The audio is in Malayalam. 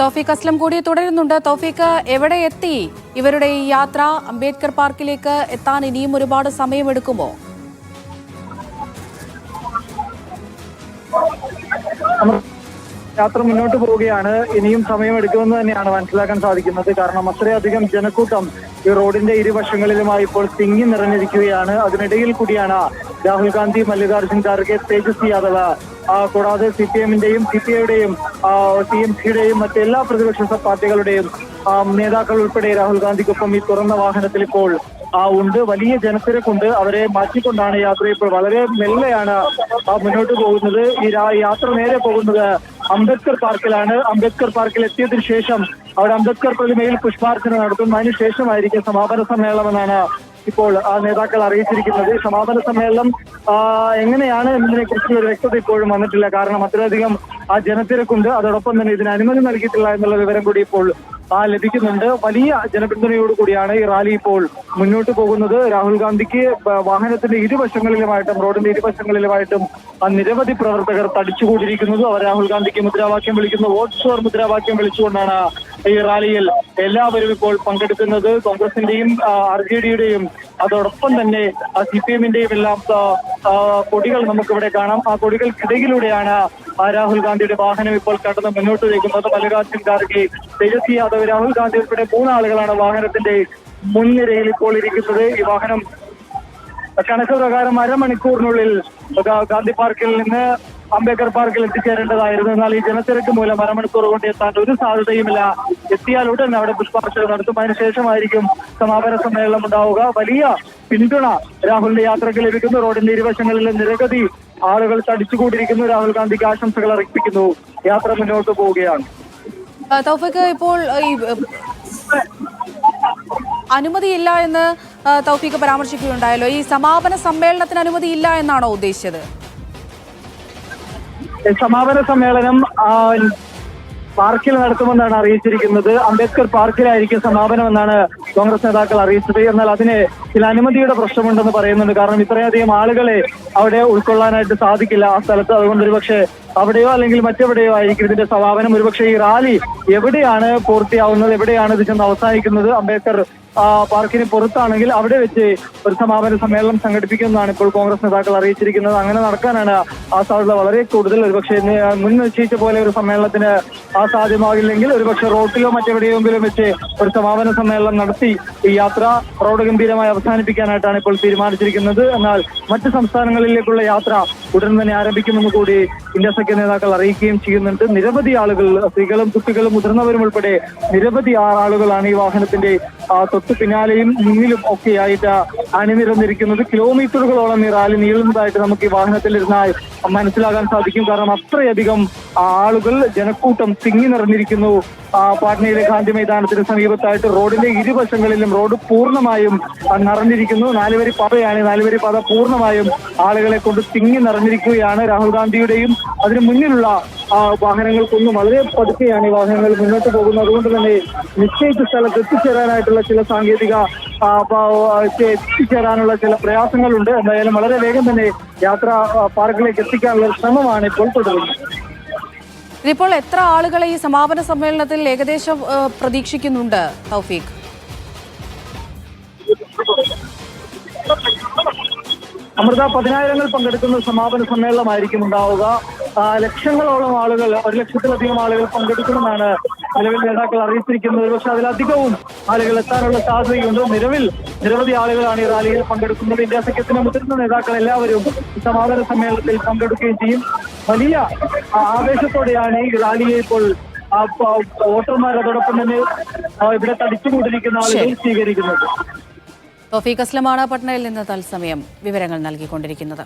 തോഫീഖ് അസ്ലം കൂടി തുടരുന്നുണ്ട്. തോഫീഖ് എവിടെ എത്തി? ഇവരുടെ ഈ യാത്ര അംബേദ്കർ പാർക്കിലേക്ക് എത്താൻ ഇനിയും ഒരുപാട് സമയമെടുക്കുമോ? യാത്ര മുന്നോട്ട് പോവുകയാണ്. ഇനിയും സമയമെടുക്കുമെന്ന് തന്നെയാണ് മനസ്സിലാക്കാൻ സാധിക്കുന്നത്. കാരണം അത്രയധികം ജനക്കൂട്ടം ഈ റോഡിന്റെ ഇരുവശങ്ങളിലുമായി ഇപ്പോൾ തിങ്ങി നിറഞ്ഞിരിക്കുകയാണ്. അതിനിടയിൽ കൂടിയാണ് രാഹുൽ ഗാന്ധി മല്ലികാർജുൻ ഖാർഗെ തേജസ്വി യാദവ് കൂടാതെ സി പി എമ്മിന്റെയും സി പി ഐയുടെയും ടി എം സിയുടെയും മറ്റെല്ലാ പ്രതിപക്ഷ പാർട്ടികളുടെയും നേതാക്കൾ ഉൾപ്പെടെ രാഹുൽ ഗാന്ധിക്കൊപ്പം ഈ തുറന്ന വാഹനത്തിൽ ഇപ്പോൾ ആ ഉണ്ട്. വലിയ ജനത്തിരക്കുണ്ട്. അവരെ മാറ്റിക്കൊണ്ടാണ് യാത്ര ഇപ്പോൾ വളരെ മെല്ലെയാണ് മുന്നോട്ട് പോകുന്നത്. ഈ യാത്ര നേരെ പോകുന്നത് അംബേദ്കർ പാർക്കിലാണ്. അംബേദ്കർ പാർക്കിൽ എത്തിയതിനു ശേഷം അവിടെ അംബേദ്കർ പ്രതിമയിൽ പുഷ്പാർച്ചന നടത്തും. അതിനുശേഷമായിരിക്കും സമാപന സമ്മേളനമെന്നാണ് ഇപ്പോൾ നേതാക്കൾ അറിയിച്ചിരിക്കുന്നത്. സമാപന സമ്മേളനം എങ്ങനെയാണ് എന്നതിനെ കുറിച്ചുള്ള ഒരു വ്യക്തത ഇപ്പോഴും വന്നിട്ടില്ല. കാരണം അത്രയധികം ആ ജനത്തിരക്കുണ്ട്. അതോടൊപ്പം തന്നെ ഇതിന് അനുമതി നൽകിയിട്ടില്ല എന്നുള്ള വിവരം കൂടി ഇപ്പോൾ ലഭിക്കുന്നുണ്ട്. വലിയ ജനപിന്തുണയോട് കൂടിയാണ് ഈ റാലി ഇപ്പോൾ മുന്നോട്ട് പോകുന്നത്. രാഹുൽ ഗാന്ധിക്ക് വാഹനത്തിന്റെ ഇരുവശങ്ങളിലുമായിട്ടും റോഡിന്റെ ഇരുവശങ്ങളിലുമായിട്ടും നിരവധി പ്രവർത്തകർ തടിച്ചുകൂടിയിരിക്കുന്നത് അവർ രാഹുൽ ഗാന്ധിക്ക് മുദ്രാവാക്യം വിളിക്കുന്നു. വോട്ട് ഫോർ മുദ്രാവാക്യം വിളിച്ചുകൊണ്ടാണ് ഈ റാലിയിൽ എല്ലാവരും ഇപ്പോൾ പങ്കെടുക്കുന്നത് കോൺഗ്രസിന്റെയും ആർ ജെ ഡിയുടെയും അതോടൊപ്പം തന്നെ സി പി എമ്മിന്റെയും എല്ലാം കൊടികൾ നമുക്കിവിടെ കാണാം. ആ കൊടികൾക്കിടയിലൂടെയാണ് രാഹുൽ ഗാന്ധിയുടെ വാഹനം ഇപ്പോൾ കടന്ന് മുന്നോട്ട് നീക്കുന്നത്. മല്ലികാർജുൻ ഖാർഗെ തേജസ്വി യാദവ് രാഹുൽ ഗാന്ധി ഉൾപ്പെടെ മൂന്നാളുകളാണ് വാഹനത്തിന്റെ മുൻനിരയിൽ ഇപ്പോൾ ഇരിക്കുന്നത്. ഈ വാഹനം കണക്ക് പ്രകാരം അരമണിക്കൂറിനുള്ളിൽ ഗാന്ധി പാർക്കിൽ നിന്ന് അംബേദ്കർ പാർക്കിൽ എത്തിച്ചേരേണ്ടതായിരുന്നു. എന്നാൽ ഈ ജനത്തിരക്ക് മൂലം അരമണിക്കൂർ കൊണ്ട് എത്താൻ ഒരു സാധ്യതയുമില്ല. എത്തിയാൽ ഉടൻ അവിടെ പുഷ്പാർച്ചന നടത്തും. അതിനുശേഷമായിരിക്കും സമാപന സമ്മേളനം ഉണ്ടാവുക. വലിയ പിന്തുണ രാഹുലിന്റെ യാത്രയ്ക്ക് ലഭിക്കുന്നു. റോഡിന്റെ ഇരുവശങ്ങളിലെ നിരവധി ആളുകൾ തടിച്ചുകൂടിയിരിക്കുന്നു രാഹുൽ ഗാന്ധിക്ക് ആശംസകൾ അർപ്പിക്കുന്നു. യാത്ര മുന്നോട്ട് പോവുകയാണ്. ഇപ്പോൾ ഈ അനുമതിയില്ല എന്ന് തൗഫീഖ് പരാമർശിക്കുകയുണ്ടായല്ലോ. ഈ സമാപന സമ്മേളനത്തിന് അനുമതിയില്ല എന്നാണോ ഉദ്ദേശിച്ചത്? സമാപന സമ്മേളനം പാർക്കിൽ നടത്തുമെന്നാണ് അറിയിച്ചിരിക്കുന്നത്. അംബേദ്കർ പാർക്കിലായിരിക്കും സമാപനം എന്നാണ് കോൺഗ്രസ് നേതാക്കൾ അറിയിച്ചത്. എന്നാൽ അതിന് ചില അനുമതിയുടെ പ്രശ്നമുണ്ടെന്ന് പറയുന്നുണ്ട്. കാരണം ഇത്രയധികം ആളുകളെ അവിടെ ഉൾക്കൊള്ളാനായിട്ട് സാധിക്കില്ല ആ സ്ഥലത്ത്. അതുകൊണ്ട് ഒരുപക്ഷെ അവിടെയോ അല്ലെങ്കിൽ മറ്റെവിടെയോ ആയിരിക്കും ഇതിന്റെ സമാപനം. ഒരുപക്ഷെ ഈ റാലി എവിടെയാണ് പൂർത്തിയാവുന്നത്? എവിടെയാണ് ഇത് ചെന്ന് അവസാനിക്കുന്നത്? അംബേദ്കർ പാർക്കിന് പുറത്താണെങ്കിൽ അവിടെ വെച്ച് ഒരു സമാപന സമ്മേളനം സംഘടിപ്പിക്കുമെന്നാണ് ഇപ്പോൾ കോൺഗ്രസ് നേതാക്കൾ അറിയിച്ചിരിക്കുന്നത്. അങ്ങനെ നടക്കാനാണ് ആ സാധ്യത വളരെ കൂടുതൽ. ഒരുപക്ഷെ മുൻ നിശ്ചയിച്ച പോലെ ഒരു സമ്മേളനത്തിന് ആ സാധ്യമാകില്ലെങ്കിൽ ഒരുപക്ഷെ റോട്ടിലോ മറ്റെവിടെയെങ്കിലും വെച്ച് ഒരു സമാപന സമ്മേളനം നടത്തി ഈ യാത്ര റോഡ് ഗംഭീരമായി അവസാനിപ്പിക്കാനായിട്ടാണ് ഇപ്പോൾ തീരുമാനിച്ചിരിക്കുന്നത്. എന്നാൽ മറ്റ് സംസ്ഥാനങ്ങളിലേക്കുള്ള യാത്ര ഉടൻ തന്നെ ആരംഭിക്കുമെന്ന് കൂടി ഇന്ത്യ സഖ്യ നേതാക്കൾ അറിയിക്കുകയും ചെയ്യുന്നുണ്ട്. നിരവധി ആളുകൾ സ്ത്രീകളും കുട്ടികളും മുതിർന്നവരും ഉൾപ്പെടെ നിരവധി ആളുകളാണ് ഈ വാഹനത്തിന്റെ തൊട്ടു പിന്നാലെയും മുന്നിലും ഒക്കെയായിട്ട് അണിനിരന്നിരിക്കുന്നത്. കിലോമീറ്ററുകളോളം ഈ റാലി നീളുന്നതായിട്ട് നമുക്ക് ഈ വാഹനത്തിൽ ഇരുന്നാൽ മനസ്സിലാകാൻ സാധിക്കും. കാരണം അത്രയധികം ആളുകൾ ജനക്കൂട്ടം തിങ്ങി നിറഞ്ഞിരിക്കുന്നു. പാട്നയിലെ ഗാന്ധി മൈതാനത്തിന് സമീപത്തായിട്ട് റോഡിന്റെ ഇരുവശങ്ങളിലും റോഡ് പൂർണമായും നിറഞ്ഞിരിക്കുന്നു. നാലുവരി പാതയാണ്. നാലുവരി പാത പൂർണമായും ആളുകളെ കൊണ്ട് തിങ്ങി നിറഞ്ഞിരിക്കുകയാണ് രാഹുൽ ഗാന്ധിയുടെയും അതിനു മുന്നിലുള്ള വാഹനങ്ങൾക്കൊന്നും വളരെ പതുക്കെയാണ് ഈ വാഹനങ്ങൾ മുന്നോട്ട് പോകുന്നത്. അതുകൊണ്ട് തന്നെ നിശ്ചയിച്ച സ്ഥലത്ത് എത്തിച്ചേരാനായിട്ടുള്ള ചില സാങ്കേതിക എത്തിച്ചേരാനുള്ള ചില പ്രയാസങ്ങളുണ്ട്. എന്തായാലും വളരെ വേഗം തന്നെ യാത്ര പാർക്കിലേക്ക് എത്തിക്കാനുള്ള ശ്രമമാണ് ഇപ്പോൾ തുടരുന്നത്. ഇതിപ്പോൾ എത്ര ആളുകളെ ഈ സമാപന സമ്മേളനത്തിൽ ഏകദേശം പ്രതീക്ഷിക്കുന്നുണ്ട് തൗഫീഖ്? അമൃത പതിനായിരങ്ങൾ പങ്കെടുക്കുന്ന സമാപന സമ്മേളനമായിരിക്കും ഉണ്ടാവുക. ലക്ഷങ്ങളോളം ആളുകൾ ഒരു ലക്ഷത്തിലധികം ആളുകൾ പങ്കെടുക്കുമെന്നാണ് നിലവിൽ നേതാക്കൾ അറിയിച്ചിരിക്കുന്നത്. പക്ഷെ അതിലധികവും ആളുകൾ എത്താനുള്ള സാധ്യതയുണ്ട്. നിലവിൽ നിരവധി ആളുകളാണ് ഈ റാലിയിൽ പങ്കെടുക്കുന്നത്. ഇന്ത്യ സഖ്യത്തിന് മുതിർന്ന നേതാക്കൾ എല്ലാവരും ഈ സമാപന സമ്മേളനത്തിൽ പങ്കെടുക്കുകയും ചെയ്യും. വലിയ ആവേശത്തോടെയാണ് ഈ റാലിയെ ഇപ്പോൾ വോട്ടർമാരോടൊപ്പം വോട്ടർമാർ അതോടൊപ്പം തന്നെ ഇവിടെ തടിച്ചുകൂടിയിരിക്കുന്ന ആളുകൾ സ്വീകരിക്കുന്നത്. തൗഫീഖ് അസ്ലമാണ് പട്നയിൽ നിന്ന് തത്സമയം വിവരങ്ങൾ നൽകിക്കൊണ്ടിരിക്കുന്നത്.